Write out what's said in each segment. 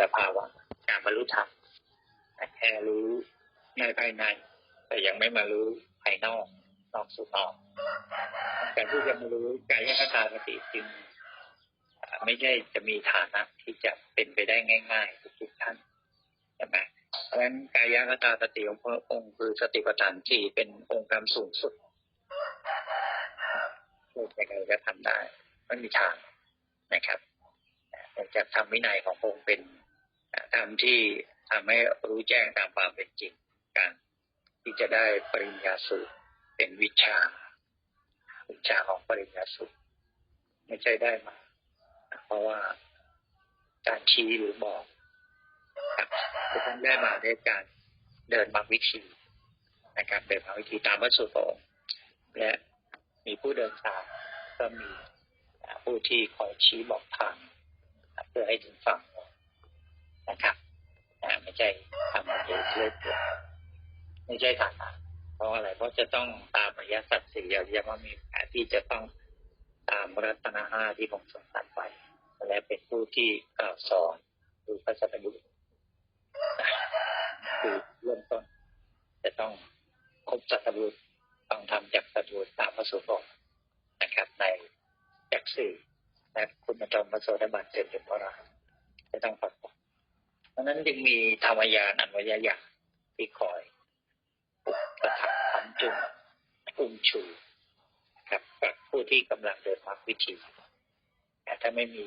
สภาวะการบรรลุธรรมแค่รู้ในภายใน แต่ยังไม่มารู้ภายนอกนอกสู่นอกการที่จะมารู้กายคตาสติจึงไม่ใช่จะมีฐานะที่จะเป็นไปได้ง่าย ๆ ทุกท่านใช่ไหมเพราะฉะนั้นกายคตาสติของพระองค์คือสติปัฏฐานที่เป็นองค์ธรรมสูงสุดพูดยังไงก็ทำได้ไม่มีทางนะครับแต่จะทำวินัยของพระองค์เป็น ธรรมที่ทำให้รู้แจ้งตามความเป็นจริงการที่จะได้ปริญญาสูตรเป็นวิชา วิชาของปริญญาสูตรไม่ใช่ได้มา เพราะว่าการชี้หรือบอกครับจะต้องได้มาด้วยการเดินมรรควิธีนะครับเดินมรรควิธีตามพระสูตระองค์และมีผู้เดินตามก็มีผู้ที่คอยชี้บอกทางเพื่อให้ถึงฝั่ง นะครับไม่ใช่ทำมาเองเรื่อยเปื่อยไม่ใช่ฐานเพราะอะไรเพราะจะต้องตามอริยสัจสี่อริยมรรคมีแผนที่จะต้องตามรัตนห้าที่ผมสงสัยไปและเป็นผู้ที่กล่าวสอนคือพระสัตบุรุคือเริ่มต้น จะต้องครบสัตบุรุษต้องทำจากสัตบุรุษตามพระสุภนะครับ ในจากสื่อและคุณธรรมพระโสดาบันเสร็จเป็นพระอรหันต์จะต้องปรากฏเพ ราะนั้นจึงมีธรรมยานอันวยยะที่คอยอุปถัมภ์ค้ำจุนอุ้มชูครับกับผู้ที่กำลังเดินมรรควิธีแต่ถ้าไม่มี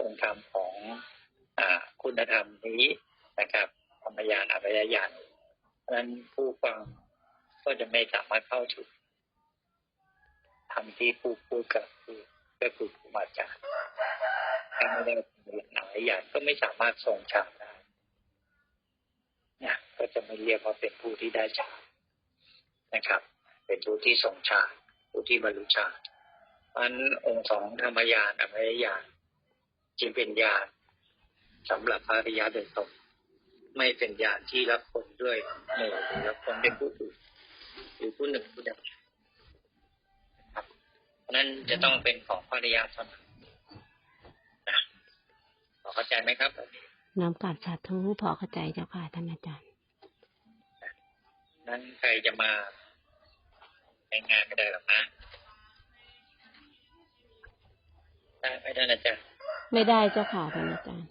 องค์ธรรมของอาคุณธรรมนี้นะครับธรรมยานอภิยญาณเพราะนั้นผู้ฟังก็จะไม่สามารถเข้าถึงธรรมที่ผู้พูดกับผู้ก็คือครูบาอาจารย์ถ้าไม่ได้เป็นอภิยญาณก็ไม่สามารถทรงฌาน ก็จะไม่เรียกว่าเป็นผู้ที่ได้ฌานนะครับ เป็นผู้ที่ทรงฌานผู้ที่บรรลุฌานอันองค์ของธรรมยานอภัยญาณจึงเป็นญาณสำหรับพระริยะโดยตรงไม่เป็นญาณที่รับคนด้วยหมู่หรือรับคนเป็นผู้อื่นหรือผู้หนึ่งผู้ใดครับเพราะนั้นจะต้องเป็นของพระริยะเท่านั้นนะพอเข้าใจไหมครับน้ำกาบสาธุพอเข้าใจเจ้าค่ะท่านอาจารย์ นั้นใครจะมาในงานก็ได้หรอกนะได้ไหมท่านอาจารย์ไม่ได้เจ้าค่ะท่านอาจารย์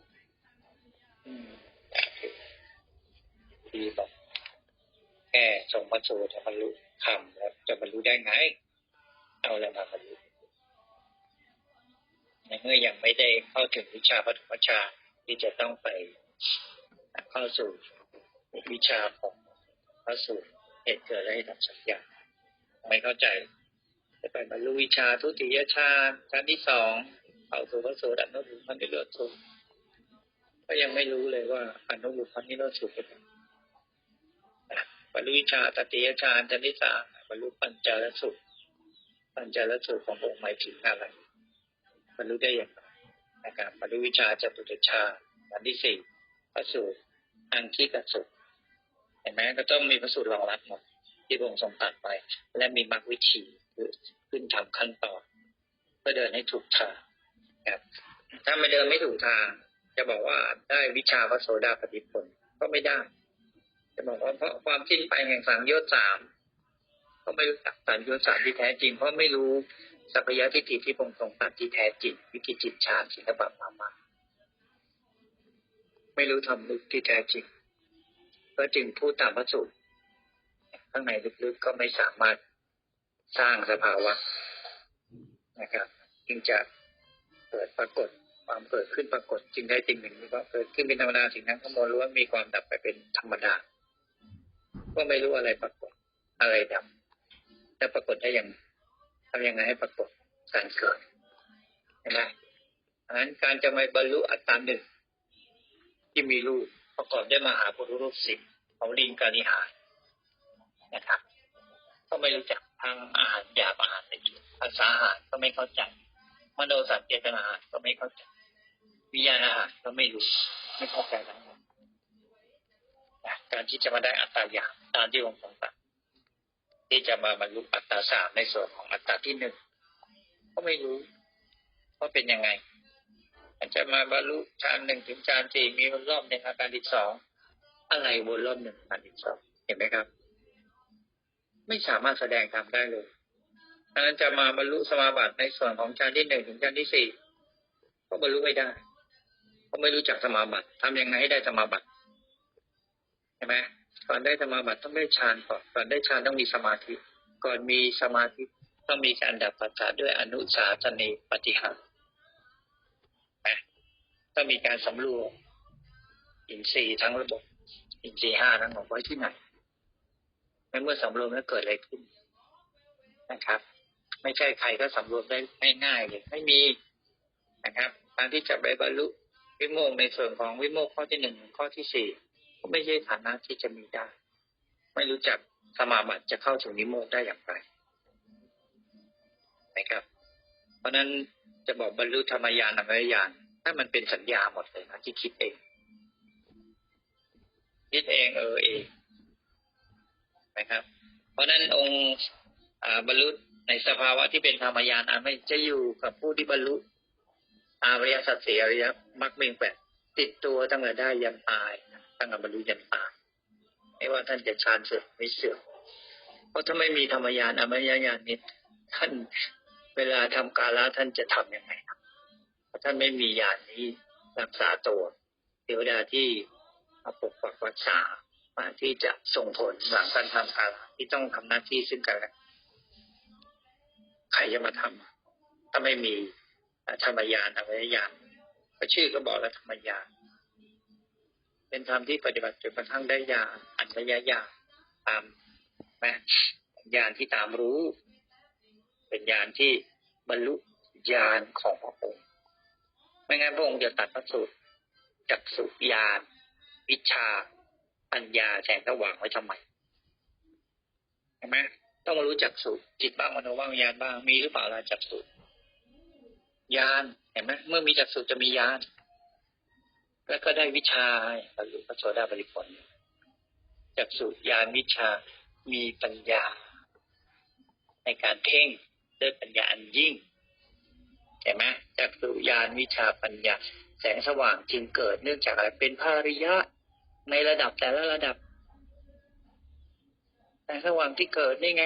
อืมที่บอกแค่ส่งพระสูตรจะบรรลุธรรมแล้วจะบรรลุได้ไง เอาอะไรมาบรรลุในเมื่อยังไม่ได้เข้าถึงวิชาปฐมฌานที่จะต้องไปเข้าสู่วิชาของ พระสูตรเหตุเกิดและเหตุดับสัญญาไม่เข้าใจจะไปบรรลุวิชาทุติยฌานชั้นที่สองเข้าสู่พระสูตรอนุรุพันธิโรธสูตรก็ยังไม่รู้เลยว่าอนุรุพันธิโรธสูตรเป็นยังไงนะบรรลุวิชาตติยฌาชั้นที่สามบรรลุปัญจารสูตรปัญจารสูตรขององค์หมายถึงอะไรบรรลุได้อย่างไรนะครับบรรลุวิชาจตุตฌานชั้นที่สี่พระสูตรอังคิกสูตร เห็นไหมก็ต้องมีพระสูตรรองรับหมดที่พระองค์ทรงตรัสไป และมีมรรควิธีคือขึ้นทำขั้นตอนเพื่อเดินให้ถูกทางครับถ้าไม่เดินไม่ถูกทาง จะบอกว่าได้วิชาพระโสดาปฏิผลก็ไม่ได้ จะบอกว่าเพราะความสิ้นไปแห่งสังโยชน์สามก็ไม่รู้จักสังโยชน์สามที่แท้จริง เพราะไม่รู้สัพยะทิฏฐิที่พระองค์ทรงตรัสที่แท้จริงวิกิจิตฌาศิลปะมามาไม่รู้ธรรมลึกที่แท้จริง ก็จึงพูดตามพระสูตรข้างในลึกๆก็ไม่สามารถสร้างสภาวะนะครับ จึงจะเกิดปรากฏความเกิดขึ้นปรากฏจึงได้จริงหนึ่งว่าเกิดขึ้นเป็นธรรมดาสิ่งนั้นข้างบนล้วนมีความดับไปเป็นธรรมดาก็ไม่รู้อะไรปรากฏอะไรดับแต่ปรากฏได้อย่างทำยังไงให้ปรากฏการเกิดเห็นไหมอันนั้นการจะมาบรรลุอัตตาหนึ่งที่มีรูปประกอบด้วยมหาปุรุรูปสิบ ของลิงกานิหารนะครับ ก็ไม่รู้จักทางอาหารยาอาหารละเอียดภาษาอาหารก็ไม่เข้าใจมโนสัญเจตนาอาหารก็ไม่เข้าใจวิญญาณอาหารก็ไม่รู้ไม่เข้าใจทั้งหมดนะการที่จะมาได้อัตตาหยาบตามที่องค์ทรงตรัสที่จะมาบรรลุอัตตาสามในส่วนของอัตตาที่หนึ่งก็ไม่รู้ว่าเป็นยังไงอาจจะมาบรรลุฌานหนึ่งถึงฌานสี่มีวนรอบหนึ่งอาการที่สอง อะไรวนรอบหนึ่งอาการที่สองเห็นไหมครับ ไม่สามารถแสดงทำได้เลยดังนั้นจะมาบรรลุสมาบัติในส่วนของฌานที่หนึ่งถึงฌานที่สี่ก็บรรลุไม่ได้เพราะไม่รู้จักสมาบัติทำยังไงให้ได้สมาบัติใช่ไหมก่อนได้สมาบัติต้องได้ฌานก่อนก่อนได้ฌานต้องมีสมาธิ ก่อนมีสมาธิต้องมีการดับปัจจัยด้วยอนุสาสนีปฏิหารย์นะต้องมีการสำรวมอินทรีย์ทั้งระบบ อินทรีย์ห้าทั้งหมดไว้ที่ไหนในเมื่อสำรวมแล้วเกิดอะไรขึ้นนะครับ ไม่ใช่ใครก็สำรวมได้ง่ายๆเลยไม่มีนะครับการที่จะไปบรรลุวิโมกในส่วนของวิโมกข้อที่หนึ่งข้อที่สี่ก็ไม่ใช่ฐานะที่จะมีได้ ไม่รู้จักสมาบัติจะเข้าถึงวิโมกได้อย่างไรนะครับ เพราะนั้นจะบอกบรรลุธรรมญาณอมยญาณถ้ามันเป็นสัญญาหมดเลยนะที่คิดเอง คิดเองเออเองนะครับ เพราะนั้นองค์อ่าบรรลุในสภาวะที่เป็นธรรมญาณอันไม่จะอยู่กับผู้ที่บรรลุอริยสัจสี่อริยมรรคเมงแปดติดตัวตั้งแต่ได้ยันตายตั้งแต่บรรลุยันตาย ไม่ว่าท่านจะฌานเสื่อมไม่เสื่อมเพราะถ้าไม่มีธรรมญาณอมยญาณนี้ท่านเวลาทำกาละท่านจะทำยังไงครับท่านไม่มีญาณนี้รักษาตัวเทวดาที่ ปกปักรักษามาที่จะส่งผลหลังการทำกาละที่ต้องทำหน้าที่ซึ่งกันและใครจะมาทำถ้าไม่มีธรรมญาณอมยญาณก็ชื่อก็บอกแล้วธรรมญาณเป็นธรรมที่ปฏิบัติจนกระทั่งได้ญาณอัญญญาณตามแม่ญาณที่ตามรู้ เป็นญาณที่บรรลุญาณของพระองค์ ไม่งั้นพระองค์จะตัดพระสูตรจักสุญาณ วิชาปัญญาแสงสว่างไว้ทำไมเห็นไหมต้องมารู้จักสุจิตบ้างมโนบ้างญาณบ้างมีหรือเปล่าล่ะจักสุญาณเห็นไหมเมื่อมีจักสุจะมีญาณแล้วก็ได้วิชาบรรลุพระโสดาบริผลจักสุญาณวิชามีปัญญา ในการเพ่งด้วยปัญญาอันยิ่งใช่ไหมจากสุญาณวิชาปัญญา แสงสว่างจึงเกิดเนื่องจากอะไรเป็นภาริยะในระดับแต่ละระดับ แสงสว่างที่เกิดนี่ไง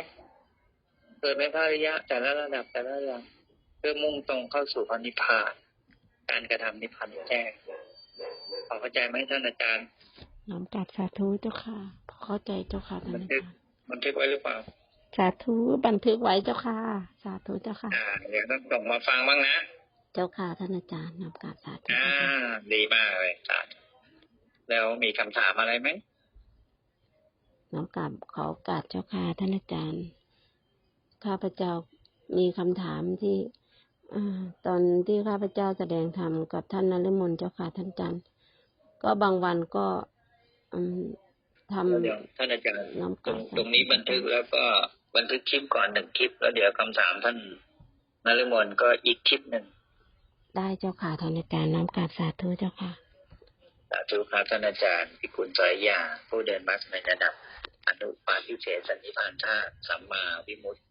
เกิดเป็นภาริยะแต่ละระดับแต่ละระดับเพื่อมุ่งตรงเข้าสู่พระนิพพาน การกระทำนิพพานแจ้งพอเข้าใจไหมท่านอาจารย์น้อมกราบสาธุเจ้าค่ะพอเข้าใจเจ้าค่ะท่านบันอาทึกจารย์บันทึกไว้หรือเปล่าสาธุบันทึกไว้เจ้าค่ะ สาธุเจ้าค่ะอ่าเดี๋ยวต้องส่งมาฟังบ้างนะ เจ้าค่ะท่านอาจารย์น้อมกราบสาธุอ่าเจ้าค่ะดีมากเลยสาธุแล้วมีคำถามอะไรไหมน้อมกราบขอโอกาสเจ้าค่ะท่านอาจารย์ ข้าพเจ้ามีคำถามที่อาตอนที่ข้าพเจ้าแสดงธรรมกับท่านนฤมลเจ้าค่ะท่านอาจารย์ ก็บางวันก็อืมทำเดี๋ยวท่านอาจารย์น้อมตกรรางบตรงนี้บันทึกแล้วก็บันทึกคลิปก่อนหนึ่งคลิป แล้วเดี๋ยวคำถามท่านนฤมลก็อีกคลิปหนึ่ง ได้เจ้าค่ะท่านอาจารย์น้อมกราบสาธุเจ้าค่ะสาธุครับท่านอาจารย์พิกุลสอยยาผู้เดินมัสในระดับอนุปาทิเศสันนิพานธาสัมมาวิมุตติ